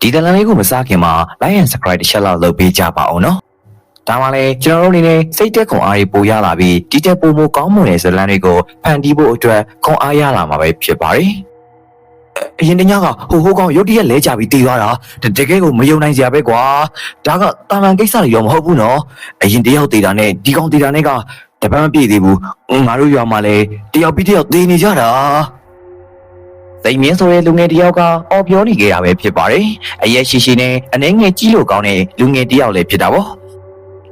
ဒီတလန်လေးကိုမစားခင်မှာ like and subscribe တစ်ချက်လောက်လုပ်ပေးကြပါအောင်နော်ဒါမှလည်းကျွန်တော်တို့အနေနဲ့စိတ်သက်ခွန်အားတွေပိုရလာပြီးဒီတက်ပိုမိုကောင်းမွန်တဲ့ဇတ်လန်တွေကိုဖန်တီးဖို့အတွက်ခွန်အားရလာမှာပဲဖြစ်ပါတယ်အရင်တညကဟိုဟိုကောင်ရုတ်တရက်လဲကြပြီးတည်သွားတာတတကယ်ကိုမယုံနိုင်စရာပဲကွာဒါကတာမန်ကိစ္စတွေရောမဟုတ်ဘူးနော်အရင်တယောက်တည်တာနဲ့ဒီကောင်တည်တာနဲ့ကတပန်းမပြည့်သေးဘူးငါတို့ရွာမှာလည်းတယောက်ပြီးတယောက်တည်နေကြတာ စိတ်မြင့်ဆိုတဲ့လူငယ်တယောက်ကအော်ပြောနေကြတာပဲဖြစ်ပါတယ်အရက်ရှိရှိနဲ့အနှဲငယ်ကြီးလို့ကောင်းတဲ့လူငယ်တယောက်လည်းဖြစ်တာပေါ့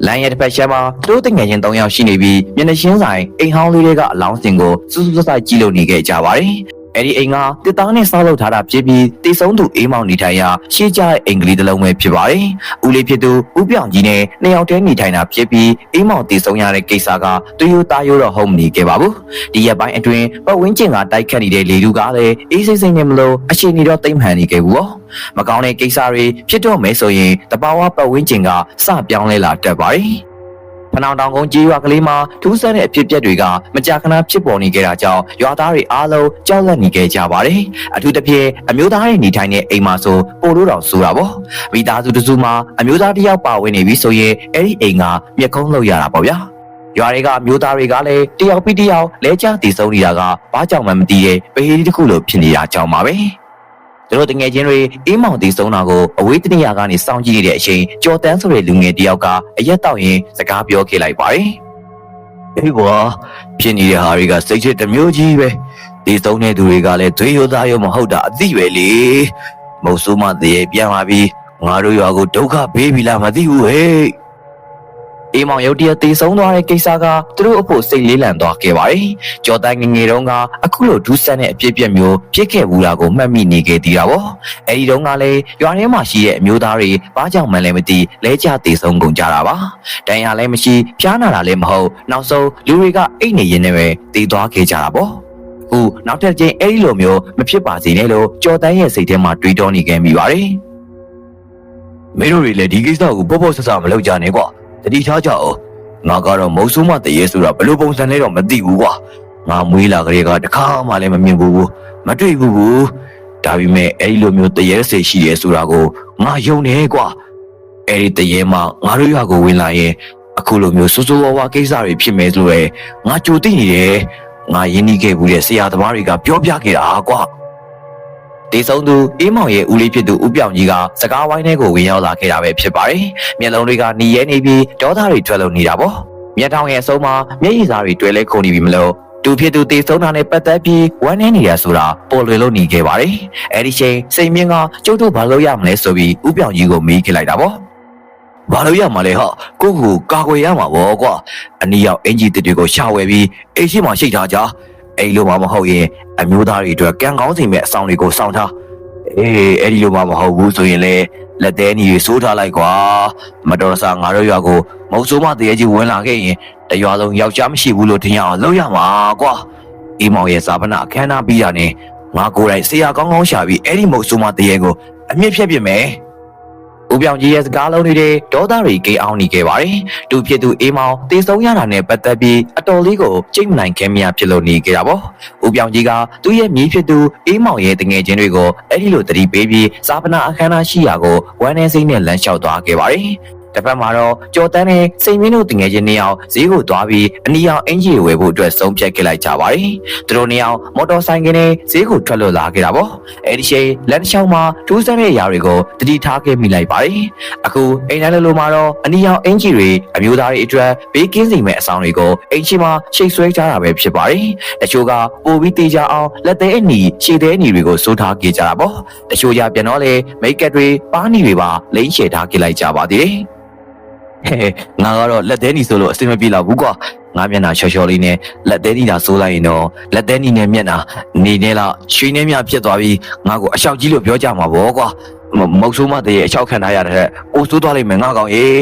လမ်းရဲ့တစ်ဖက်ရှမ်းမှာသူတို့တငယ်ချင်း၃ယောက်ရှိနေပြီးမျက်နှာချင်းဆိုင်အိမ်ဟောင်းလေးတွေကအလောင်းစင်ကိုစူးစူးဆိုင်ကြည့်လို့နေခဲ့ကြပါတယ် အဲ့ဒီအိမ်ကတစ်သားနဲ့ဆောက်လုပ်ထားတာဖြစ်ပြီးတိတ်ဆုံးသူအေးမောင်နေထိုင်ရာရှေးကြတဲ့အိမ်ကလေးတစ်လုံးပဲဖြစ်ပါတယ်။ဦးလေးဖြစ်သူဦးပြောင်ကြီးနဲ့နှစ်ယောက်တည်းနေထိုင်တာဖြစ်ပြီးအေးမောင်တိတ်ဆုံးရတဲ့ကိစ္စကသူရိုသားရိုးတော့ဟုတ်မနေခဲ့ပါဘူး။ဒီရက်ပိုင်းအတွင်းပတ်ဝန်းကျင်ကတိုက်ခတ်နေတဲ့လေလူကလည်းအေးစိမ့်စိမ့်နဲ့မလို့အရှိန်နေတော့တိမ်မှန်နေခဲ့ဘူးပေါ့။မကောင်းတဲ့ကိစ္စတွေဖြစ်တော့မယ်ဆိုရင်တဘာဝပတ်ဝန်းကျင်ကစပြောင်းလဲလာတတ်ပါတယ်။ဖ နောင်တောင်ကုန်းကြီးရွာကလေးမှာထူးဆန်းတဲ့အဖြစ်အပျက်တွေကမကြာခဏဖြစ်ပေါ်နေကြတာကြောင့်ရွာသားတွေအားလုံးကြောက်လန့်နေကြကြပါတယ်။အထူးသဖြင့်အမျိုးသားတွေနေထိုင်တဲ့အိမ်မှာဆိုပိုလို့တောင်ဆိုတာပေါ့။မိသားစုတစ်စုမှာအမျိုးသားတစ်ယောက်ပါဝင်နေပြီဆိုရင်အဲ့ဒီအိမ်ကမျက်ခုံးလောက်ရတာပေါ့ဗျာ။ရွာတွေကမျိုးသားတွေကလည်းတယောက်ပြီးတယောက်လဲကျတည်ဆုံးနေတာကဘာကြောင့်မှမသိတဲ့ပဟေးတစ်ခုလိုဖြစ်နေတာကြောင့်ပါပဲ။ သူတို့တငယ်ချင်းတွေအေးမောင်တည်ဆုံးတာကိုအဝေးတနေရာကနေစောင့်ကြည့်နေတဲ့အချိန်ကြော်တန်းဆိုတဲ့လူငယ်တယောက်ကအရက်တောက်ရင်စကားပြောခဲ့လိုက်ပါတယ်။အေးကွာဖြစ်နေတဲ့ဟာတွေကစိတ်ချတစ်မျိုးကြီးပဲ။ဒီဆုံးတဲ့သူတွေကလည်းသွေးရိုးသားရိုးမဟုတ်တာအသိပဲလေ။မုတ်ဆိုးမတည်းပြန်လာပြီးငါတို့ရွာကိုဒုက္ခပေးပြီလားမသိဘူးဟဲ့။ အေးမောင်ရုတ်တရက်တေဆုံးသွားတဲ့ကိစ္စကသူတို့အဖို့စိတ်လေးလံသွားခဲ့ပါတယ်။ကြော်တန်းငယ်ငယ်တုန်းကအခုလိုဒူးဆန်တဲ့အပြစ်ပြက်မျိုးဖြစ်ခဲ့ဘူးလားကိုမှတ်မိနေခဲ့သေးတာပေါ့။အဲဒီတုန်းကလည်းရွာထဲမှာရှိတဲ့အမျိုးသားတွေဘာကြောင့်မှလည်းမသိလဲကျတေဆုံးကုန်ကြတာပါ။တန်ရလည်းမရှိဖျားနာတာလည်းမဟုတ်နောက်ဆုံးလူတွေကအိတ်နေရင်းနဲ့ပဲတေသွားခဲ့ကြတာပေါ့။ခုနောက်တစ်ချိန်အဲ့ဒီလိုမျိုးမဖြစ်ပါစေနဲ့လို့ကြော်တန်းရဲ့စိတ်ထဲမှာတွေးတောနေခဲ့မိပါတယ်။မင်းတို့တွေလည်းဒီကိစ္စကိုပေါ့ပေါ့ဆဆမလုပ်ကြနဲ့ကွာ တတိထားကြအောင်ငါကတော့မုံဆိုးမတရေဆိုတာဘယ်လိုပုံစံလဲတော့မသိဘူးကွာငါမွေးလာကလေးကတခါမှလည်းမမြင်ဘူးမတွေ့ဘူးဘူးဒါပေမဲ့အဲ့ဒီလိုမျိုးတရေစေရှိရဲဆိုတာကိုငါယုံနေကွာအဲ့ဒီတရေမှငါတို့ရွာကိုဝင်လာရင်အခုလိုမျိုးစိုးစိုးဝါးဝါကိစ္စတွေဖြစ်မယ်ဆိုရယ်ငါကြိုသိနေတယ်ငါရင်းနှီးခဲ့ဘူးတဲ့ဆရာသမားတွေကပြောပြခဲ့တာကွာ တေဆုံးသူအေးမောင်ရဲ့ဦးလေးဖြစ်သူဦးပြောင်ကြီးကစကားဝိုင်းထဲကိုဝင်ရောက်လာခဲ့တာပဲဖြစ်ပါတယ်။မျက်လုံးတွေကหนีရဲနေပြီးဒေါသတွေထွက်လို့နေတာပေါ့။မျက်ထောင်ရဲ့အဆုံးမှာမျက်ရည်စာတွေတွဲလဲခုန်နေပြီမလို့သူဖြစ်သူတေဆုံးတာနဲ့ပတ်သက်ပြီးဝမ်းနည်းနေရဆိုတာပေါ်လွယ်လို့နေခဲ့ပါတယ်။အဲဒီချိန်စိတ်မြင့်ကကျုပ်တို့ဘာလုပ်ရမလဲဆိုပြီးဦးပြောင်ကြီးကိုမေးခဲ့လိုက်တာပေါ့။ဘာလို့ရမှာလဲဟာကိုကိုကာကွယ်ရမှာပေါ့ကွာအနီရောက်အင်ဂျီတစ်တွေကိုရှာဝယ်ပြီးအိမ်ရှိမှရှိထားကြ အဲ့လိုမှမဟုတ်ရင်အမျိုးသားတွေအတွက်ကံကောင်းစီမဲ့အဆောင်တွေကိုစောင့်ထားအေးအဲ့ဒီလိုမှမဟုတ်ဘူးဆိုရင်လေလက်သေးညီတွေစိုးထားလိုက်ကွာမတော်တဆငါတို့ရွာကိုမုံဆိုးမတရေကြီးဝင်လာခဲ့ရင်တရွာလုံးယောက်ျားမရှိဘူးလို့ထင်ရအောင်လုပ်ရမှာကွာအေးမောင်ရဲ့စာပနာအခမ်းအနားပြီးရနေငါကိုယ်တိုင်ဆရာကောင်းကောင်းရှာပြီးအဲ့ဒီမုံဆိုးမတရေကိုအမြင့်ဖြတ်ပြမယ် ဦးပြောင်ကြီးရဲ့စကားလုံးတွေတဲ့ဒေါသတွေကိအောင်နေခဲ့ပါတယ်။သူဖြစ်သူအေးမောင်တေဆုံးရတာနဲ့ပတ်သက်ပြီးအတော်လေးကိုကြိတ်မနိုင်ခင်မရဖြစ်လို့နေခဲ့တာပေါ့။ဦးပြောင်ကြီးကသူ့ရဲ့မြေးဖြစ်သူအေးမောင်ရဲ့တငယ်ချင်းတွေကိုအဲ့ဒီလိုတတိပေးပြီးစာပနာအခမ်းအနားရှိရာကိုဝမ်းနေစိမ့်နဲ့လမ်းလျှောက်သွားခဲ့ပါတယ်။ တစ်ဖက်မှာတော့ကြော်တန်းနဲ့စိန်မင်းတို့တငယ်ချင်းနှစ်ယောက်ဈေးကိုသွားပြီးအနီရောင်အင်ဂျီဝယ်ဖို့အတွက်ဆုံးဖြတ်ခဲ့လိုက်ကြပါတယ်။သူတို့နှစ်ယောက်မော်တော်ဆိုင်ကနဲ့ဈေးကိုထွက်လို့လာခဲ့တာပေါ့။အဲဒီချိန်လက်တစ်ချောင်းမှာထူးဆန်းတဲ့အရာတွေကိုတတိထားခဲ့မိလိုက်ပါတယ်။အခုအိမ်တိုင်းလိုလိုမှာတော့အနီရောင်အင်ဂျီတွေအမျိုးသားတွေအတွက်ဘေးကင်းစေမယ့်အဆောင်တွေကိုအိမ်ရှိမှာရှိတ်ဆွဲကြတာပဲဖြစ်ပါတယ်။တချို့ကပိုပြီးတေးကြအောင်လက်သေးအနီရှည်သေးအနီတွေကိုစိုးထားခဲ့ကြတာပေါ့။တချို့ကြပြန်တော့လေမိတ်ကပ်တွေပါးနီတွေပါလိမ့်ချထားခဲ့လိုက်ကြပါသေးတယ်။ဟဲ့ ငါကတော့လက်သေးနီဆိုလို့အဆင်မပြေတော့ဘူးကွာငါမျက်နှာချော်ချော်လေးနဲ့လက်သေးနီသာစိုးလိုက်ရင်တော့လက်သေးနီနဲ့မျက်နှာနေနေလားရွှေနေမြဖြစ်သွားပြီးငါကိုအလျှောက်ကြီးလို့ပြောကြမှာပေါ့ကွာမမုတ်ဆိုးမတည်းအလျှောက်ခံထားရတဲ့အိုးဆိုးသွားလိမ့်မယ်ငါကောင်အေး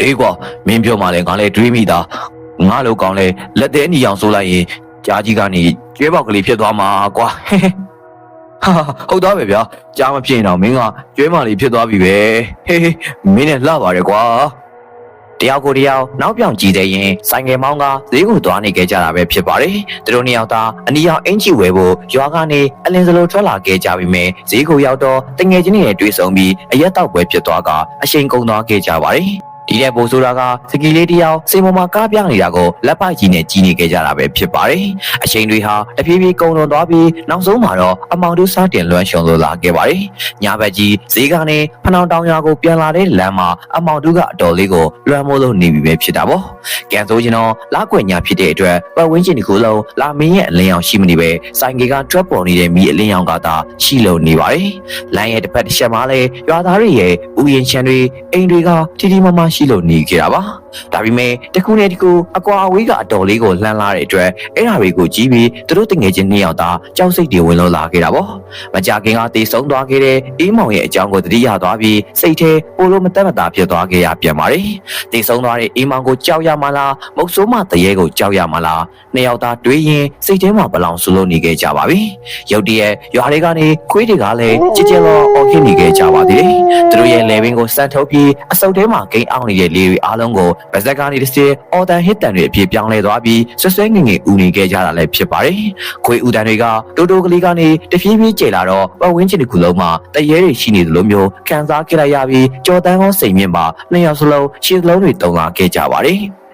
အေးကွာမင်းပြောမှလည်းငါလည်းတွေးမိတာငါလိုကောင်လဲလက်သေးနီအောင်စိုးလိုက်ရင်ကြားကြီးကနေကျွဲပေါက်ကလေးဖြစ်သွားမှာကွာ ဟာဟုတ်သားပဲဗျာကြားမဖြစ်ရင်တော့မင်းကကျွဲမာလေးဖြစ်သွားပြီပဲဟေးဟေးမင်းနဲ့လှပါတယ်ကွာတတယောက်ကိုတယောက်နောက်ပြောင်ကြည့်တဲ့ရင်ဆိုင်ကယ်မောင်းကဈေးကိုသွားနေခဲ့ကြတာပဲဖြစ်ပါတယ်သူတို့နှစ်ယောက်သားအနီရောင်အင်ချီဝဲဖို့ရွာကနေအလင်းစလိုထွက်လာခဲ့ကြပြီမယ်ဈေးကိုရောက်တော့တငယ်ချင်းတွေနဲ့တွေ့ဆုံပြီးအရက်တောက်ပွဲဖြစ်သွားကအရှိန်ကုန်သွားခဲ့ကြပါတယ် ဒီတဲ့ပိုဆိုတာကစကီလေးတယောက်စိန်ပေါ်မှာကားပြနေတာကိုလက်ပိုက်ကြီးနဲ့ကြီးနေခဲ့ကြတာပဲဖြစ်ပါတယ်။အချိန်တွေဟာတဖြည်းဖြည်းကုန်လွန်သွားပြီးနောက်ဆုံးမှာတော့အမောင်တို့စားတင်လွှမ်းရှုံလို့လာခဲ့ပါတယ်။ညဘက်ကြီးဈေးကနေဖနောင်တောင်ရွာကိုပြန်လာတဲ့လမ်းမှာအမောင်တို့ကအတော်လေးကိုလွှမ်းမိုးလို့နေပြီပဲဖြစ်တာပေါ့။ကံဆိုးကျွန်တော်လာကွက်ညာဖြစ်တဲ့အတွက်ပတ်ဝန်းကျင်ဒီခုလုံးလာမင်းရဲ့အလင်းရောင်ရှိမနေပဲဆိုင်ကယ်ကတွက်ပေါ်နေတဲ့မိအလင်းရောင်ကသာရှိလို့နေပါတယ်။လမ်းရဲ့တစ်ဖက်တစ်ချက်မှာလည်းရွာသားတွေရဲ့ဥယျာဉ်ချမ်းတွေအိမ်တွေကတီတီမမရှိလို့နေကြတာပါ။ဒါပေမဲ့တခုနဲ့တခုအကွာအဝေးကအတော်လေးကိုလှမ်းလာတဲ့အတွက်အဲ့ဓာတွေကိုကြည့်ပြီးသူတို့တငယ်ချင်းနှစ်ယောက်သားကြောက်စိတ်တွေဝင်လို့လာခဲ့တာပေါ့။မကြခင်ကတေဆုံးသွားခဲ့တဲ့အေးမောင်ရဲ့အကြောင်းကိုသတိရသွားပြီးစိတ်ထဲပိုလို့မတက်မတာဖြစ်သွားခဲ့ရပြန်ပါတယ်။တေဆုံးသွားတဲ့အေးမောင်ကိုကြောက်ရမလားမုတ်ဆိုးမတရေကိုကြောက်ရမလားနှစ်ယောက်သားတွေးရင်စိတ်ထဲမှာဘလောင်ဆူလို့နေခဲ့ကြပါပြီ။ရုတ်တရက်ရွာတွေကနေခွေးတွေကလည်းကြည်ကြဲလောအော်ခင်းနေခဲ့ကြပါသေးတယ်။သူတို့ရဲ့လေဘင်းကိုစမ်းထုတ်ပြီးအဆုတ်ထဲမှာဂိမ်းအောင်နေတဲ့လေတွေအားလုံးကိုဗဇက်ကနေတစ်စီအော်တန်ဟစ်တန်တွေအဖြစ်ပြောင်းလဲသွားပြီးဆွဆွဲငင်ငင်ဦးနေခဲ့ကြတာလည်းဖြစ်ပါတယ်။ခွေးဦးတန်တွေကတိုးတိုးကလေးကနေတဖြည်းဖြည်းကျေလာတော့ပတ်ဝန်းကျင်တစ်ခုလုံးမှာတရေတွေရှိနေသလိုမျိုးခံစားခဲ့လိုက်ရပြီးကြော်တန်းကောစိတ်မြင့်ပါနှစ်ယောက်စလုံးရှင်းစလုံးတွေတုံလာခဲ့ကြပါတယ်။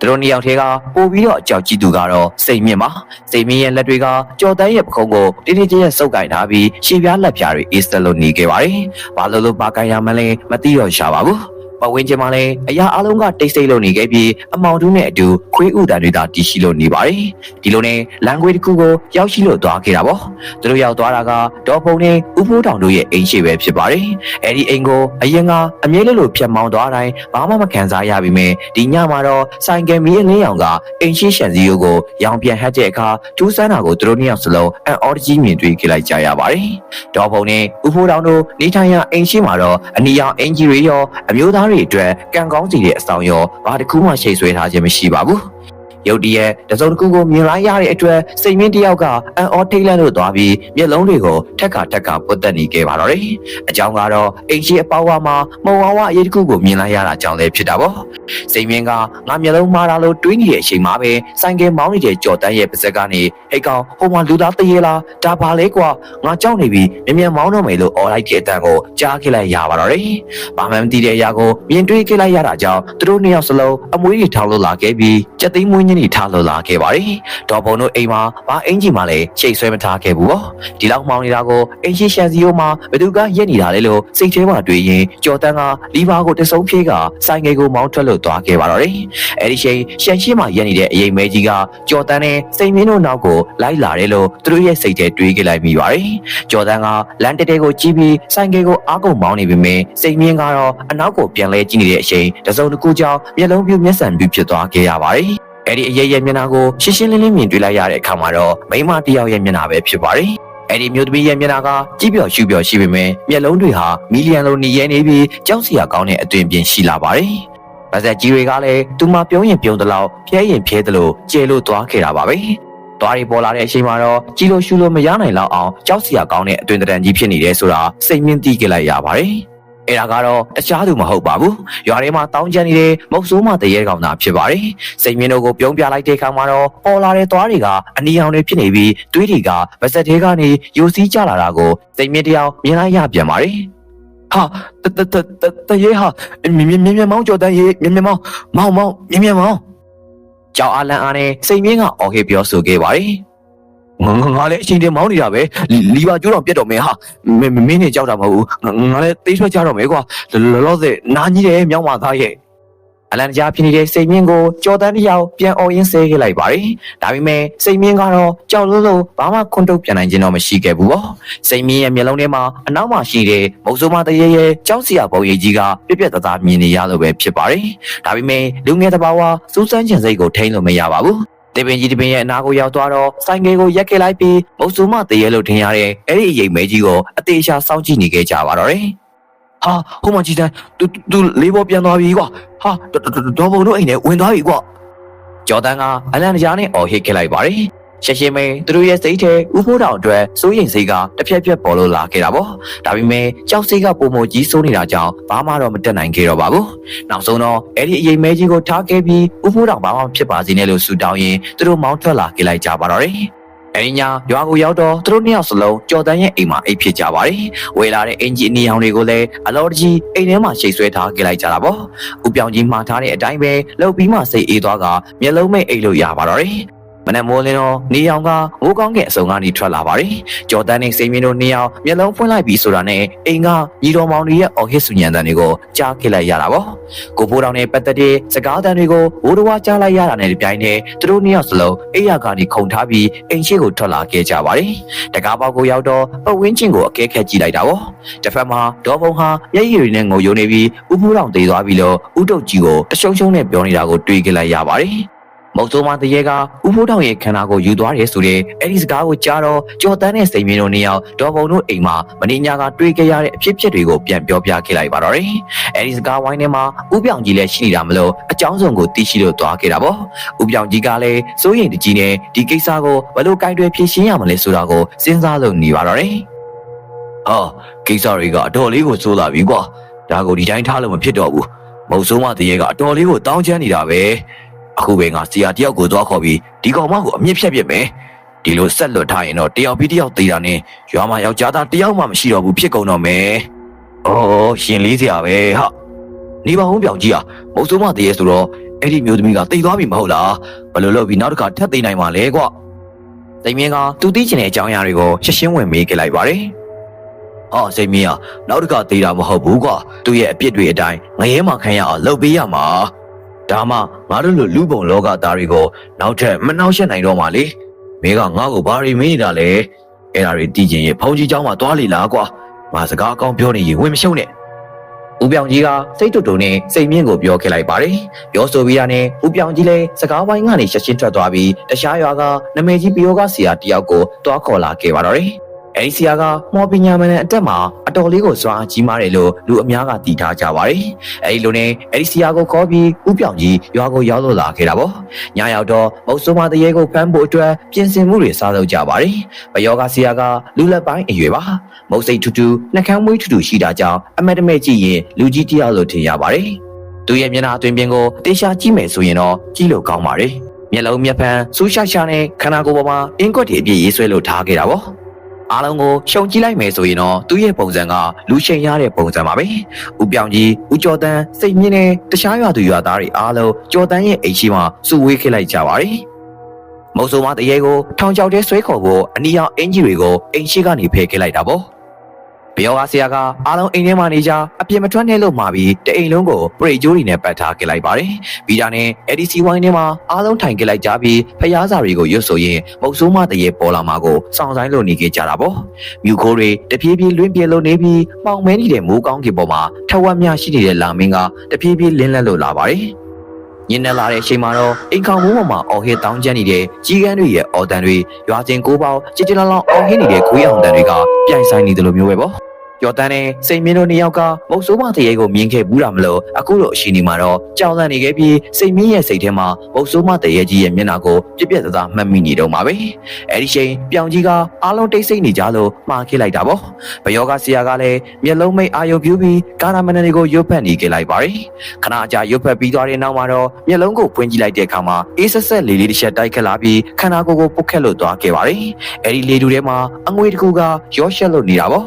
သူတို့နှစ်ယောက်ထဲကပို့ပြီးတော့အကြောက်ကြည့်သူကတော့စိတ်မြင့်ပါစိတ်မြင့်ရဲ့လက်တွေကကြော်တန်းရဲ့ပခုံးကိုတင်းတင်းကျပ်ကျပ်စုပ်ကင်ထားပြီးရှည်ပြားလက်ပြားတွေအေးစလို့နေခဲ့ပါတယ်။ဘာလို့လို့ပါကင်ရမလဲမသိတော့ရှာပါဘူး။ ပဝင်းကျင်မှာလည်းအရာအလုံးကတိတ်ဆိတ်လို့နေခဲ့ပြီးအမောင်တူးနဲ့အတူခွေးဥတန်တွေသာတည်ရှိလို့နေပါတယ်ဒီလိုနဲ့လမ်းခွေတစ်ခုကိုရောက်ရှိလို့သွားခဲ့တာပေါ့သူတို့ရောက်သွားတာကဒေါ်ပုံနဲ့ဥဖိုးတောင်တို့ရဲ့အိမ်ရှိပဲဖြစ်ပါတယ်အဲ့ဒီအိမ်ကိုအရင်ကအမြဲလို့လို့ဖြတ်မောင်းသွားတိုင်းဘာမှမခံစားရပြီမဲ့ဒီညမှာတော့ဆိုင်ကယ်မီးအလင်းရောင်ကအိမ်ရှိရှန်စီယိုကိုရောင်ပြန်ဟတ်တဲ့အခါကျူးစမ်းတာကိုသူတို့နှစ်ယောက်စလုံးအန်အော်တကြီးမြင်တွေ့ခဲ့လိုက်ကြရပါတယ်ဒေါ်ပုံနဲ့ဥဖိုးတောင်တို့နေထိုင်ရာအိမ်ရှိမှာတော့အနီရောင်အင်ဂျီတွေရောအမျိုးသားတွေအတွက်ကံကောင်းစီတဲ့အဆောင်ရောဘာတစ်ခုမှရှိတ်ဆွဲထားခြင်းမရှိပါဘူး ရုတ်တရက်တစုံတစ်ခုကိုမြင်လိုက်ရတဲ့အတွက်စိတ်မင်းတယောက်ကအန်အောထိတ်လန့်လို့သွားပြီးမျက်လုံးတွေကိုထက်ကထက်ကပုတ်တက်နေခဲ့ပါတော့တယ်။အကြောင်းကတော့အိမ်ရှိအပေါဝါမှာမုံဝါဝအရေးတစ်ခုကိုမြင်လိုက်ရတာကြောင့်လည်းဖြစ်တာပေါ့။စိတ်မင်းကငါမျက်လုံးမှားတာလို့တွေးနေတဲ့အချိန်မှာပဲဆိုင်ကယ်မောင်းနေတဲ့ကြော်တန်းရဲ့ပါဇက်ကနေဟိတ်ကောင်ဟိုမှာလူသားတရေလားဒါပါလေကွာငါကြောက်နေပြီမြင်မြန်မောင်းတော့မယ်လို့អော်လိုက်တဲ့အတန်ကိုကြားခဲ့လိုက်ရပါတော့တယ်။ဘာမှမသိတဲ့အရာကိုမြင်တွေ့ခဲ့လိုက်ရတာကြောင့်သူတို့နှစ်ယောက်စလုံးအမွှေးတွေထောင်လို့လာခဲ့ပြီးကြက်သိမ်းမွေးညင်းတွေထားလို့လာခဲ့ပါတယ်။ဒေါ်ဘုံတို့အိမ်မှာဘာအင်ဂျီမှလည်းချိတ်ဆွဲမထားခဲ့ဘူးပေါ့။ဒီလောက်မောင်းနေတာကိုအင်ဂျီရှန်စီယိုမှာဘယ်သူကရက်နေတာလဲလို့စိတ်ထဲမှာတွေးရင်ကြော်တန်းကလီဘာကိုတဆုံဖြေးကဆိုင်ငယ်ကိုမောင်းထွက်လို့သွားခဲ့ပါတော့တယ်။အဲဒီချိန်ရှန်ရှိမှရက်နေတဲ့အရင်မဲကြီးကကြော်တန်းနဲ့စိတ်မင်းတို့နောက်ကိုလိုက်လာတယ်လို့သူတို့ရဲ့စိတ်ထဲတွေးခဲ့လိုက်မိပါတယ်။ကြော်တန်းကလမ်းတဲတဲကိုကြီးပြီးဆိုင်ငယ်ကိုအားကုန်မောင်းနေပြီမင်းစိတ်မြင့်ကတော့အနောက်ကိုပြန်လဲကြည့်နေတဲ့အချိန်တစုံတစ်ခုကြောင့်မျက်လုံးပြူမျက်စံပြူဖြစ်သွားခဲ့ရပါတယ်။ အဲ့ဒီအရေးရဲ့မျက်နှာကိုရှင်းရှင်းလင်းလင်းမြင်တွေ့လိုက်ရတဲ့အခါမှာတော့မိမတယောက်ရဲ့မျက်နှာပဲဖြစ်ပါတယ်။အဲ့ဒီမျိုးသမီးရဲ့မျက်နှာကကြည့်ပြော်ရှုပြော်ရှိပေမဲ့မျက်လုံးတွေဟာမီလီယံလိုနေရဲနေပြီးကြောက်စရာကောင်းတဲ့အသွင်ပြင်ရှိလာပါတယ်။ဗဇက်ကြီးတွေကလည်းသူမပြုံးရင်ပြုံးသလောက်ဖျဲရင်ဖျဲသလိုကျေလို့သွားခဲ့တာပါပဲ။သွားရီပေါ်လာတဲ့အချိန်မှာတော့ကြည်လို့ရှူလို့မရနိုင်လောက်အောင်ကြောက်စရာကောင်းတဲ့အသွင်တရံကြီးဖြစ်နေတယ်ဆိုတာစိတ်မြင့်သိခဲ့လိုက်ရပါတယ်။ အဲ့ဒါကတော့တခြားသူမဟုတ်ပါဘူး။ရွာထဲမှာတောင်းကျန်နေတဲ့မုတ်ဆိုးမတရေကောင်သာဖြစ်ပါတယ်။စိတ်မြင့်တို့ကိုပြုံးပြလိုက်တဲ့အခါမှာတော့ပေါ်လာတဲ့သွားတွေကအနီရောင်တွေဖြစ်နေပြီးတွေးတွေကဗစက်သေးကနေယိုစီးကျလာတာကိုစိတ်မြင့်တယောက်မြင်လိုက်ရပြန်ပါတယ်။ဟာတတတတတရေဟာမြင်မြင်မြင်မြင်မောင်းကြော်တန်းရေမြင်မြင်မောင်းမောင်းမောင်းမြင်မြင်မောင်းကြောက်အလန့်အားနဲ့စိတ်မြင့်ကအော်ဟစ်ပြောဆိုခဲ့ပါတယ်။ ငါငါငါလည်းအချိန်တည်းမောင်းနေတာပဲလီဘာကျိုးတော်ပြတ်တော်မယ်ဟာမင်းမင်းနေကြောက်တာမဟုတ်ဘူးငါလည်းသိထွက်ကြတော့မယ်ကွာလောလောဆယ်နာကြီးတယ်မြောက်မသားရဲ့အလန်ကြားဖြစ်နေတဲ့စိတ်မြင့်ကိုကြော်တန်းတယောက်ပြန်អော်ရင်းဆဲခဲ့လိုက်ပါတယ်။ဒါပေမဲ့စိတ်မြင့်ကတော့ကြောက်လို့လို့ဘာမှခွန်းတုတ်ပြန်နိုင်ခြင်းတော့မရှိခဲ့ဘူးပေါ့။စိတ်မြင့်ရဲ့မျက်လုံးထဲမှာအနောက်မှာရှိတဲ့မုတ်ဆိုးမတရေရဲ့ကြောက်စရာပုံရိပ်ကြီးကပြက်ပြက်သားသားမြင်နေရလို့ပဲဖြစ်ပါတယ်။ဒါပေမဲ့လူငယ်တစ်ပါးကစူးစမ်းချင်စိတ်ကိုထိန်းလို့မရပါဘူး။ တေပင်ကြီးတပင်ရဲ့အနာကိုရောက်သွားတော့ဆိုင်ငယ်ကိုရက်ခဲ့လိုက်ပြီးမုတ်ဆူမတရေလို့ထင်ရတဲ့အဲ့ဒီအရေးမဲကြီးကိုအသေးချာစောင့်ကြည့်နေခဲ့ကြပါတော့တယ်။ဟာဟိုမကြီးတန်းသူသူလေးဘောပြန်သွားပြီကွာ။ဟာဒေါ်ဘုံတို့အိမ်နဲ့ဝင်သွားပြီကွာ။ကျော်တန်းကအလန်ကြားနဲ့အော်ဟစ်ခဲ့လိုက်ပါတယ်။ ရှက်ရှင်းမင်းသူတို့ရဲ့စိတ်ထဲဥဖိုးတောင်အတွက်စိုးရိမ်စိတ်ကတစ်ဖြက်ဖြက်ပေါ်လို့လာခဲ့တာပေါ့ဒါပေမဲ့ကြောက်စိတ်ကပုံမကြီးစိုးနေတာကြောင့်ဘာမှတော့မတက်နိုင်ခဲ့တော့ပါဘူးနောက်ဆုံးတော့အဲ့ဒီအရေးမဲကြီးကိုထားခဲ့ပြီးဥဖိုးတောင်ဘာမှဖြစ်ပါစေနဲ့လို့ဆူတောင်းရင်သူတို့မောင်းထွက်လာခဲ့လိုက်ကြပါတော့တယ်အဲဒီညရွာကိုရောက်တော့သူတို့နှစ်ယောက်စလုံးကြော်တန်းရဲ့အိမ်မှာအိပ်ဖြစ်ကြပါတယ်။ဝေလာတဲ့အင်ဂျီနီယာတွေကိုလည်းအလော်တကြီးအိမ်ထဲမှာရှိတ်ဆွဲထားခဲ့လိုက်ကြတာပေါ့။ဦးပြောင်ကြီးမှားထားတဲ့အတိုင်းပဲလှုပ်ပြီးမှစိတ်အေးသွားကမျက်လုံးမိတ်အိပ်လို့ရပါတော့တယ်။ မနက်မိုးလင်းတော့နေအောင်ကမိုးကောင်းကအစုံကနေထွက်လာပါတယ်။ကြော်တန်းနဲ့စိန်မင်းတို့နှစ်ယောက်မျက်လုံးဖွင့်လိုက်ပြီးဆိုတာနဲ့အိမ်ကညီတော်မောင်တွေရဲ့အော်ဟစ်ဆူညံတန်တွေကိုကြားခဲ့လိုက်ရတာပေါ့။ကိုဖိုးတောင်နဲ့ပတ်သက်တဲ့စကားတန်တွေကိုဘိုးတော်ကြားလိုက်ရတာနဲ့ဒီပြိုင်နဲ့သူတို့နှစ်ယောက်စလုံးအိယာကနေခုန်ထားပြီးအိမ်ရှိကိုထွက်လာခဲ့ကြပါတယ်။တကားပေါက်ကိုရောက်တော့ပတ်ဝင်းချင်းကိုအကဲခက်ကြည့်လိုက်တာပေါ့။တစ်ဖက်မှာဒေါ်ဘုံဟာမျက်ရည်တွေနဲ့ငိုယိုနေပြီးဥဖိုးတောင်တေးသွားပြီးတော့ဥတုတ်ကြီးကိုတရှုံရှုံနဲ့ပြောနေတာကိုတွေ့ခဲ့လိုက်ရပါတယ်။ မုတ်ဆိုးမတရေကဥဖိုးတောင်ရဲ့ခန္ဓာကိုယူသွားတယ်ဆိုတဲ့အဲ့ဒီစကားကိုကြားတော့ကြော်တန်းနဲ့စိန်မင်းတို့နှစ်ယောက်ဒေါ်ဘုံတို့အိမ်မှာမင်းညာကတွေ့ခဲ့ရတဲ့အဖြစ်အပျက်တွေကိုပြန်ပြောပြခဲ့လိုက်ပါတော့တယ်။အဲ့ဒီစကားဝိုင်းထဲမှာဥပြောင်ကြီးလည်းရှိနေတာမလို့အကြောင်းစုံကိုသိရှိလို့သွားခဲ့တာပေါ့။ဥပြောင်ကြီးကလည်းစိုးရိမ်တကြီးနဲ့ဒီကိစ္စကိုဘယ်လိုကိုင်တွယ်ဖြေရှင်းရမလဲဆိုတာကိုစဉ်းစားလို့နေပါတော့တယ်။ဟာကိစ္စတွေကအတော်လေးကိုစိုးလာပြီကွာ။ဒါကိုဒီတိုင်းထားလို့မဖြစ်တော့ဘူး။မုတ်ဆိုးမတရေကအတော်လေးကိုတောင်းချမ်းနေတာပဲ။ အခုပဲငါဆရာတယောက်ကိုသွားခေါ်ပြီးဒီကောင်မကိုအမြင့်ဖြတ်ပြစ်မယ်ဒီလိုဆက်လွတ်ထားရင်တော့တယောက်ပြီးတယောက်သေးတာနဲ့ရွာမှာယောက်ျားသားတယောက်မှမရှိတော့ဘူးဖြစ်ကုန်တော့မယ်။အော်ရှင်လေးစရာပဲဟာ။နေပါဟုံးပြောင်ကြီးဟာမုတ်ဆိုးမတည်းရဲ့ဆိုတော့အဲ့ဒီမျိုးသမီးကတိတ်သွားပြီမဟုတ်လား။ဘယ်လိုလုပ်ပြီးနောက်တစ်ခါထပ်သိနိုင်မှာလဲကွ။စိတ်မင်းကသူသိချင်တဲ့အကြောင်းအရာတွေကိုရှင်းရှင်းဝင်မေးခဲ့လိုက်ပါတယ်။အော်စိတ်မင်းဟာနောက်တစ်ခါသေးတာမဟုတ်ဘူးကွ။သူ့ရဲ့အပြစ်တွေအတိုင်းငရဲမှခံရအောင်လုပ်ပေးရမှာ။ ဒါမှငါတို့လိုလူပုံလောကသားတွေကိုနောက်ထပ်မနှောက်ယှက်နိုင်တော့မှလေမင်းကငါ့ကိုဘာတွေမင်းနေတာလဲအဲ့ဒါတွေတည်ကျင်ရင်ဖုန်ကြီးเจ้าမှာသွားလေလားကွာငါစကားအကောင်းပြောနေရင်ဝင်မရှုံနဲ့ဦးပြောင်ကြီးကစိတ်တူတူနဲ့စိတ်မြင့်ကိုပြောခဲ့လိုက်ပါတယ်ပြောဆိုပြီးရနဲ့ဦးပြောင်ကြီးလည်းစကားဝိုင်းကနေရှက်ရှင်းထွက်သွားပြီးတခြားရွာကနမေကြီးပီယောကဆရာတယောက်ကိုတွားခေါ်လာခဲ့ပါတော့တယ် အဲဒီဆရာကမော်ပညာမန်အတက်မှာအတော်လေးကိုစွမ်းအားကြီးမားတယ်လို့လူအများကတည်ထားကြပါတယ်။အဲဒီလိုနဲ့အဲဒီဆရာကိုခေါ်ပြီးဥပြောင်ကြီးရွာကိုရောက်လို့လာခဲ့တာပေါ့။ညရောက်တော့မုတ်ဆိုးမတရေကိုဖမ်းဖို့အတွက်ပြင်ဆင်မှုတွေစားလုပ်ကြပါတယ်။ဘယောကဆရာကလူလက်ပိုင်းအရွယ်ပါ။မုတ်စိတ်ထူးထူးနှကန်းမွေးထူးထူးရှိတာကြောင့်အမတ်တမဲ့ကြည့်ရင်လူကြီးတယောက်လို့ထင်ရပါတယ်။သူရဲ့မျက်နှာအတွင်ပြင်ကိုတေချာကြည့်မယ်ဆိုရင်တော့ကြည့်လို့ကောင်းပါတယ်။မျက်လုံးမျက်ဖန်စူးရှာရှာနဲ့ခန္ဓာကိုယ်ပေါ်မှာအင်ကွက်တွေအပြည့်ရေးဆွဲလို့ထားခဲ့တာပေါ့။ အားလုံးကိုရှုံကြည့်လိုက်မယ်ဆိုရင်တော့သူ့ရဲ့ပုံစံကလူရှင်ရတဲ့ပုံစံပါပဲ။ဦးပြောင်ကြီးဦးကျော်တန်းစိတ်မြင့်တဲ့တခြားရွာသူရွာသားတွေအားလုံးကျော်တန်းရဲ့အိမ်ရှိမှစုဝေးခဲ့လိုက်ကြပါတယ်။မုံစုံမတရေကိုထောင်ချောက်ထဲဆွဲခေါ်ဖို့အနီရောင်အင်ဂျီတွေကိုအိမ်ရှိကနေဖယ်ခဲ့လိုက်တာပေါ့။ ဘယောအားဆရာကအားလုံးအိမ်ထဲမှာနေကြအပြင်မထွက်နဲ့လို့မှာပြီးတအိမ်လုံးကိုပရိတ်ကြိုးတွေနဲ့ပတ်ထားခဲ့လိုက်ပါတယ်။ပြီးတာနဲ့အဲ့ဒီစီဝိုင်းထဲမှာအားလုံးထိုင်ခဲ့လိုက်ကြပြီးဖျားစာတွေကိုရွတ်ဆိုရင်မုတ်ဆိုးမတရေပေါ်လာမှာကိုစောင့်ဆိုင်လို့နေခဲ့ကြတာပေါ့။မြူခိုးတွေတပြေးပြေးလွင့်ပြေလို့နေပြီးပေါင်မဲနေတဲ့မိုးကောင်းကင်ပေါ်မှာထဝက်မြရှိနေတဲ့လာမင်းကတပြေးပြေးလင်းလက်လို့လာပါတယ်။ညနေလာတဲ့အချိန်မှာတော့အိမ်ခေါင်မိုးပေါ်မှာအော်ဟစ်တောင်းကျမ်းနေတဲ့ကြီးကန်းတွေရဲ့အော်တန်တွေရွာချင်းကိုပေါက်ကြည်ကြည်လောင်လောင်အော်ဟစ်နေတဲ့ခွေးအောင်တန်တွေကပြိုင်ဆိုင်နေတယ်လို့မျိုးပဲပေါ့ ကျော်တန်းနဲ့စိန်မင်းတို့နှစ်ယောက်ကမုတ်ဆိုးမတရေကိုမြင်ခဲ့ဘူးတာမလို့အခုလိုအရှိနေမှာတော့ကြောက်လန့်နေခဲ့ပြီးစိန်မင်းရဲ့စိတ်ထဲမှာမုတ်ဆိုးမတရေကြီးရဲ့မျက်နှာကိုပြက်ပြက်သားသားမှတ်မိနေတော့မှာပဲအဲ့ဒီချိန်ပြောင်ကြီးကအားလုံးတိတ်ဆိတ်နေကြလို့မှားခဲ့လိုက်တာပေါ့ဘယောကဆရာကလည်းမျက်လုံးမိတ်အာရုံပြုပြီးကာရာမန်တွေကိုရုပ်ဖက်နေခဲ့လိုက်ပါတယ်ခဏအကြာရုပ်ဖက်ပြီးသွားတဲ့နောက်မှာတော့မျက်လုံးကိုဖွင့်ကြည့်လိုက်တဲ့အခါမှာအေးဆက်ဆက်လေးလေးတစ်ချက်တိုက်ခတ်လာပြီးခန္ဓာကိုယ်ကိုပုတ်ခတ်လို့သွားခဲ့ပါတယ်အဲ့ဒီလေတူထဲမှာအငွေတစ်ခုကရောရှက်လို့နေတာပေါ့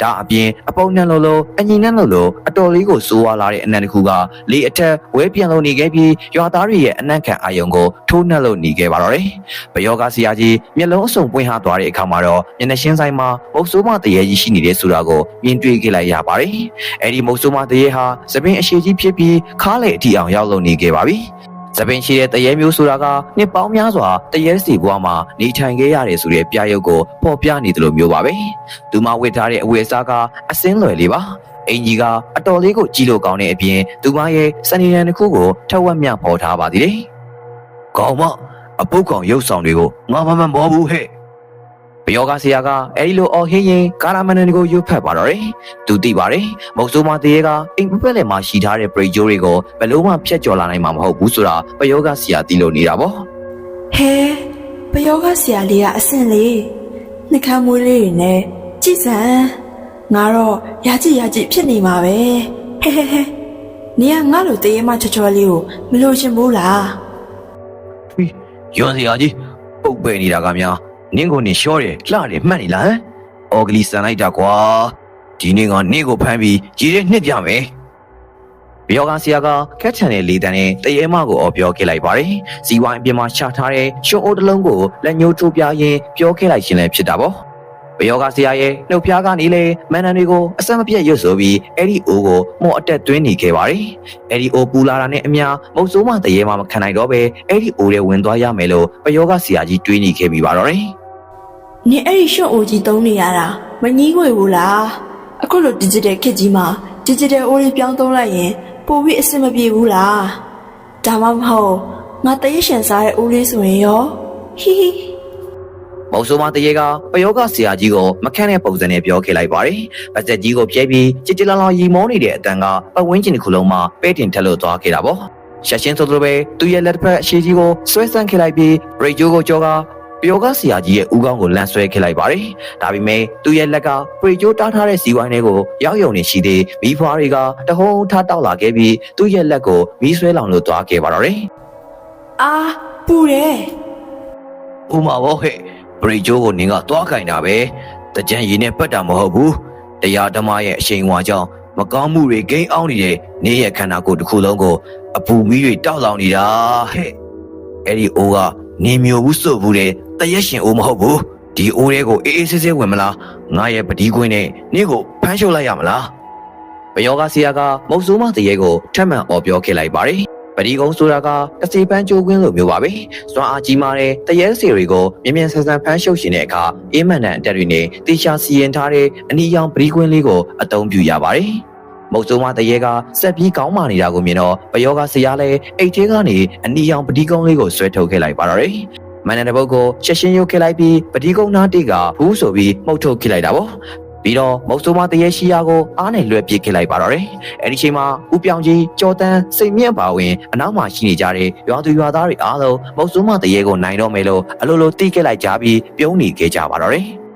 ဒါအပြင်အပုံနှံလို့လို့အညီနှံလို့လို့အတော်လေးကိုစိုးဝါလာတဲ့အနံတစ်ခုကလေအထက်ဝဲပြန်လို့နေခဲ့ပြီးရွာသားတွေရဲ့အနံ့ခံအာယုံကိုထိုးနှက်လို့နေခဲ့ပါတော့တယ်။ဘယောကဆရာကြီးမျက်လုံးအစုံပွင့်ဟသွားတဲ့အခါမှာတော့မျက်နှာရှင်းဆိုင်မှာမုတ်ဆိုးမတရေကြီးရှိနေတဲ့ဆိုတာကိုမြင်တွေ့ခဲ့လိုက်ရပါတယ်။အဲဒီမုတ်ဆိုးမတရေဟာသပင်အရှိကြီးဖြစ်ပြီးခါးလေအထီအောင်ရောက်လို့နေခဲ့ပါပြီ။ သပင်ရှိတဲ့တရေမျိုးဆိုတာကနှစ်ပေါင်းများစွာတရေစီဘွားမှာနေထိုင်ခဲ့ရတယ်ဆိုတဲ့ပြရုပ်ကိုပေါ်ပြနေတယ်လို့မျိုးပါပဲ။သူမဝတ်ထားတဲ့အဝတ်အစားကအစင်းလွယ်လေးပါ။အင်ကြီးကအတော်လေးကိုကြီးလို့ကောင်းတဲ့အပြင်သူမရဲ့စနေရန်တစ်ခုကိုထက်ဝက်မြပေါ်ထားပါသေးတယ်။ကောင်းမအပုတ်ကောင်ရုပ်ဆောင်တွေကိုငါမမမောဘူးဟဲ့။ဘ ယောကဆရာကအဲဒီလိုအော်ဟင်းရင်ကာရာမန်နန်ကိုရွတ်ဖက်ပါတော့တယ်။သူသိပါတယ်။မုတ်ဆိုးမတရေကအိမ်ပပက်လက်မှာရှိထားတဲ့ပရိဂျိုးတွေကိုဘယ်လို့မှဖျက်ကျော်လာနိုင်မှာမဟုတ်ဘူးဆိုတာဘယောကဆရာသိလို့နေတာပေါ့။ဟဲပယောဂဆရာလေးကအဆင့်လေးနှကမ်းမွေးလေးတွေနဲ့ကြည်စံငါတော့ရကြည်ရကြည်ဖြစ်နေမှာပဲဟဲဟဲဟဲနေကငါလိုတရေမချောချောလေးကိုမလို့ချင်ဘူးလားယွန်စရာကြီးပုတ်ပယ်နေတာကများ နင်းကိုနင်းရှောတယ်လှတယ်မှတ်နေလားဟမ်အော်ဂလီဆန်လိုက်တာကွာဒီနေ့ကနင်းကိုဖမ်းပြီးကြီးရဲနှစ်ပြမယ်ဘယောကဆရာကခက်ချန်တဲ့လေတန်းနဲ့တရေမကိုအော်ပြောခဲ့လိုက်ပါတယ်စီဝိုင်းအပြင်မှာချထားတဲ့ရှုံအိုးတစ်လုံးကိုလက်ညှိုးထိုးပြရင်းပြောခဲ့လိုက်ရှင်လည်းဖြစ်တာပေါ့ဘယောကဆရာရဲ့နှုတ်ဖျားကနေလေမန်နန်တွေကိုအဆက်မပြတ်ရွတ်ဆိုပြီးအဲ့ဒီအိုးကိုမော်အတက်သွင်းနေခဲ့ပါတယ်အဲ့ဒီအိုးပူလာတာနဲ့အမျှမုတ်ဆိုးမတရေမမခံနိုင်တော့ပဲအဲ့ဒီအိုးတွေဝင်သွားရမယ်လို့ဘယောကဆရာကြီးတွေးနေခဲ့ပြီးပါတော့တယ် နေအဲ့ဒီရှွန့်အိုကြီးသုံးနေရတာမငီးငွေဘူးလားအခုလို digital ခစ်ကြီးမှာ digital အိုးလေးပြောင်းသုံးလိုက်ရင်ပိုပြီးအဆင်မပြေဘူးလားဒါမှမဟုတ်ငါတရရှင်စားတဲ့အိုးလေးဆိုရင်ရောဟီဟီမုံဆိုးမတရေကပယောဂဆရာကြီးကိုမခန့်တဲ့ပုံစံနဲ့ပြောခဲ့လိုက်ပါတယ်။ပတ်သက်ကြီးကိုပြဲပြီးကြည်ကြည်လောင်လောင်ရီမောနေတဲ့အတန်ကပတ်ဝန်းကျင်တစ်ခုလုံးမှာပဲတင်ထက်လို့သွားခဲ့တာပေါ့။ရှက်ရှင်းဆိုလိုပဲသူ့ရဲ့လက်တစ်ဖက်အရှိကြီးကိုဆွဲဆန့်ခဲ့လိုက်ပြီးရေဂျိုကိုကြောက ပယောဂဆရာကြီးရဲ့ဥကောင်းကိုလန့်ဆွဲခဲ့လိုက်ပါတယ်။ဒါပေမဲ့သူ့ရဲ့လက်ကပရိဂျိုတားထားတဲ့စီဝိုင်းတွေကိုရောက်ယုံနေရှိသေးမိဖွားတွေကတဟုံးထားတောက်လာခဲ့ပြီးသူ့ရဲ့လက်ကိုမီးဆွဲလောင်လို့သွားခဲ့ပါတော့တယ်။အာပူတယ်ဥမာဘောဟဲ့ဘရိဂျိုးကိုနင်ကသွားကင်တာပဲတကြံရည်နဲ့ပတ်တာမဟုတ်ဘူးတရားဓမ္မရဲ့အရှိန်အဝါကြောင့်မကောင်းမှုတွေဂိမ်းအောင်နေတဲ့နေရဲ့ခန္ဓာကိုယ်တစ်ခုလုံးကိုအပူမီးတွေတောက်လောင်နေတာဟဲ့အဲ့ဒီအိုးက နေမျိုးဘူးစို့ဘူးတဲ့တရက်ရှင်အိုးမဟုတ်ဘူးဒီအိုးတွေကိုအေးအေးဆေးဆေးဝင်မလားငါရဲ့ပတိကွင်းနဲ့နင့်ကိုဖမ်းရှုပ်လိုက်ရမလားဘယောကဆီယာကမုတ်ဆိုးမတရေကိုထပ်မံអော်ပြောခဲ့လိုက်ပါတယ်ပဒီကုံဆိုတာကတစီပန်းကြိုးကွင်းလိုမျိုးပါပဲ။စွမ်းအားကြီးမားတဲ့တရဲစီတွေကိုမြင်မြန်ဆန်ဆန်ဖမ်းရှုပ်ရှင်တဲ့အခါအေးမန်တန်အတက်တွေနဲ့တေချာစီရင်ထားတဲ့အနီရောင်ပဒီကွင်းလေးကိုအသုံးပြုရပါတယ်။ မုတ်ဆိုးမတရဲကစက်ပြီးကောင်းမာနေတာကိုမြင်တော့ပယောကဆရာလည်းအိတ်သေးကနေအနီရောင်ပဒီကုံလေးကိုဆွဲထုတ်ခဲ့လိုက်ပါတော့တယ်။မန်နန်တပုတ်ကိုရှက်ရှင်းရုပ်ခဲ့လိုက်ပြီးပဒီကုံနာတိတ်ကဘူးဆိုပြီးမှုတ်ထုတ်ခဲ့လိုက်တာပေါ့။ပြီးတော့မုတ်ဆိုးမတရဲရှိရာကိုအားနဲ့လွှဲပစ်ခဲ့လိုက်ပါတော့တယ်။အဲဒီချိန်မှာဦးပြောင်ကြီးကြော်တန်းစိတ်မြင့်ပါဝင်အနောက်မှာရှိနေကြတဲ့ရွာသူရွာသားတွေအားလုံးမုတ်ဆိုးမတရဲကိုနိုင်တော့မယ်လို့အလိုလိုတိခဲ့လိုက်ကြပြီးပြုံးနေခဲ့ကြပါတော့တယ်။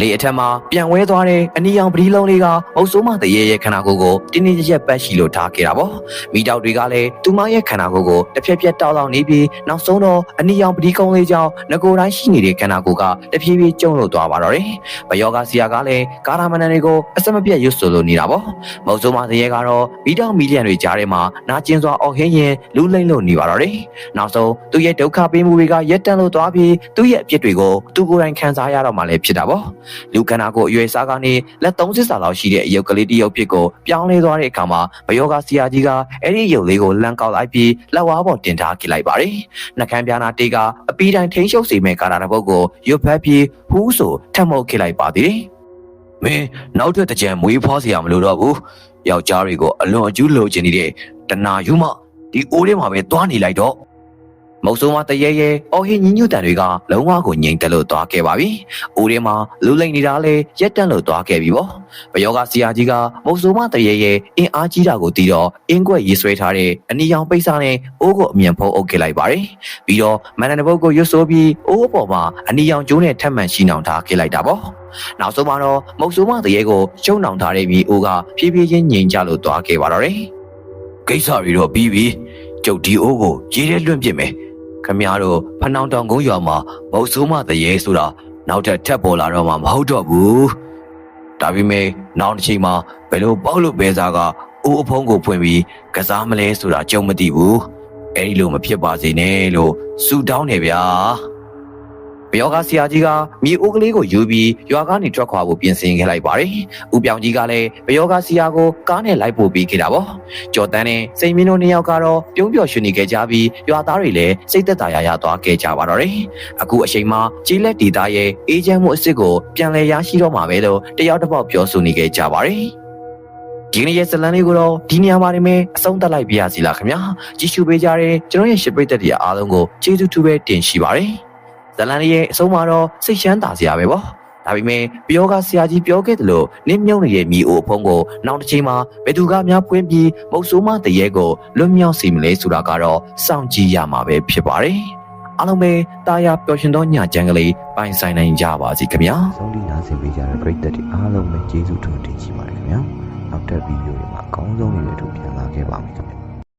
လေအထက်မှာပြန်ဝဲသွားတဲ့အနီရောင်ပတိလုံးလေးကမုတ်ဆိုးမတရဲရဲ့ခန္ဓာကိုယ်ကိုတင်းတင်းကြပ်ကြပ်ပတ်ရှိလို့ထားခဲ့တာပေါ့။မိတောက်တွေကလည်းသူမရဲ့ခန္ဓာကိုယ်ကိုတစ်ဖြက်ဖြက်တောက်လောင်နေပြီးနောက်ဆုံးတော့အနီရောင်ပတိကုံးလေးကြောင့်ငကိုယ်တိုင်းရှိနေတဲ့ခန္ဓာကိုယ်ကတဖြည်းဖြည်းကျုံလို့သွားပါတော့တယ်။ဘယောဂဆီယာကလည်းကာရာမဏန်တွေကိုအစမပြတ်ရွတ်ဆိုလို့နေတာပေါ့။မုတ်ဆိုးမတရဲကတော့မိတောက်မီလီယံတွေကြားထဲမှာနာကျင်စွာအော်ဟင်းရင်လူလိမ့်လို့နေပါတော့တယ်။နောက်ဆုံးသူ့ရဲ့ဒုက္ခပေးမှုတွေကရက်တန့်လို့သွားပြီးသူ့ရဲ့အပြစ်တွေကိုသူကိုယ်တိုင်ခံစားရတော့မှလည်းဖြစ်တာပေါ့။လူခန္ဓာကိုယ်အရွယ်စားကနေလက်30စာလောက်ရှိတဲ့အယုတ်ကလေးတစ်ယုတ်ဖြစ်ကိုပြောင်းလဲသွားတဲ့အခါမှာဘယောဂဆီယာကြီးကအဲ့ဒီယုတ်လေးကိုလန့်ကောက်လိုက်ပြီးလက်ဝါးပေါ်တင်ထားခဲ့လိုက်ပါတယ်။နှကမ်းပြားနာတေးကအပီးတိုင်းထိန်းချုပ်စေမဲ့ကာရာတစ်ပုတ်ကိုရွတ်ဖက်ပြီးဟူးဆိုထက်မှုတ်ခဲ့လိုက်ပါသေးတယ်။မင်းနောက်ထပ်တစ်ကြံမွေးဖွားစရာမလိုတော့ဘူး။ယောက်ျားတွေကိုအလွန်အကျူးလိုချင်နေတဲ့တနာယူမဒီအိုးထဲမှာပဲသွားနေလိုက်တော့ မုတ်ဆိုးမတရေရဲအော်ဟင်းညညွတ်တန်တွေကလုံးဝကိုငြိမ်သက်လို့သွားခဲ့ပါပြီ။အိုးထဲမှာလူလိမ့်နေတာလဲရက်တန့်လို့သွားခဲ့ပြီပေါ့။ဘယောကဆီယာကြီးကမုတ်ဆိုးမတရေရဲအင်အားကြီးတာကိုတီးတော့အင်းကွက်ရေးဆွဲထားတဲ့အနီရောင်ပိတ်စာနဲ့အိုးကိုအမြန်ဖုံးအုပ်ခဲ့လိုက်ပါတယ်။ပြီးတော့မန္တန်တပုတ်ကိုရွတ်ဆိုပြီးအိုးအပေါ်မှာအနီရောင်ကျိုးနဲ့ထပ်မံရှိနှောင်ထားခဲ့လိုက်တာပေါ့။နောက်ဆုံးမှာတော့မုတ်ဆိုးမတရေကိုရှုံနှောင်ထားတဲ့ပြီးအိုးကဖြည်းဖြည်းချင်းငြိမ်ကျလို့သွားခဲ့ပါတော့တယ်။ကိစ္စတွေတော့ပြီးပြီ။ကျုပ်ဒီအိုးကိုရေးထဲလွန့်ပစ်မယ်။ ခမရတို့ဖဏောင်တောင်ကုန်းရွာမှာမုတ်ဆိုးမတရေဆိုတာနောက်ထပ်ထပ်ပေါ်လာတော့မှမဟုတ်တော့ဘူး။ဒါပေမဲ့နောက်တစ်ချိန်မှာဘယ်လိုပေါက်လို့ပဲစားကအိုးအဖုံးကိုဖွင့်ပြီးကစားမလဲဆိုတာကြုံမသိဘူး။အဲဒီလိုမဖြစ်ပါစေနဲ့လို့ဆူတောင်းနေဗျာ။ ဘယောကဆရာကြီးကမြေအိုးကလေးကိုယူပြီးရွာကနေထွက်ခွာဖို့ပြင်ဆင်ခဲ့လိုက်ပါတယ်။ဦးပြောင်ကြီးကလည်းဘယောကဆရာကိုကားနဲ့လိုက်ပို့ပေးခဲ့တာပေါ့။ကျော်တန်းနဲ့စိန်မင်းတို့နှစ်ယောက်ကတော့ပြုံးပျော်ရွှင်နေခဲ့ကြပြီးရွာသားတွေလည်းစိတ်သက်သာရာရသွားခဲ့ကြပါတော့တယ်။အခုအချိန်မှာကြီးလက်ဒီသားရဲ့အေဂျင့်မှုအစ်စ်ကိုပြန်လည်ရရှိတော့မှာပဲလို့တယောက်တစ်ပေါက်ပြောဆိုနေခဲ့ကြပါတယ်။ဒီနေ့ရဲ့ဇလန်လေးကိုတော့ဒီနေရာမှာနေမယ်အဆုံးသတ်လိုက်ပြရစီလားခင်ဗျာကြည့်ရှုပေးကြတဲ့ကျွန်တော်ရဲ့ရှစ်ပရိသတ်တွေအားလုံးကိုကျေးဇူးတူပဲတင်ရှိပါတယ် ဇလန်လေးရဲ့အဆုံးမှာတော့စိတ်ရှမ်းသာစရာပဲပေါ့ဒါပေမဲ့ပြောကဆရာကြီးပြောခဲ့တယ်လို့နင်းမြုံနေတဲ့မိအိုအဖုံးကိုနောက်တစ်ချိန်မှာဘယ်သူကများဖွင့်ပြီးမုတ်ဆိုးမတရေကိုလွတ်မြောက်စီမလဲဆိုတာကတော့စောင့်ကြည့်ရမှာပဲဖြစ်ပါတယ်အားလုံးပဲတာယာပျော်ရွှင်သောညချမ်းကလေးပိုင်ဆိုင်နိုင်ကြပါစေခင်ဗျာဆုံးထိနားဆင်ပေးကြတဲ့ပရိသတ်တွေအားလုံးပဲကျေးဇူးတင်တင်ရှိပါတယ်ခင်ဗျာနောက်ထပ်ဗီဒီယိုတွေမှာအကောင်းဆုံးတွေနဲ့အတူပြန်လာခဲ့ပါမယ်ခင်ဗျာ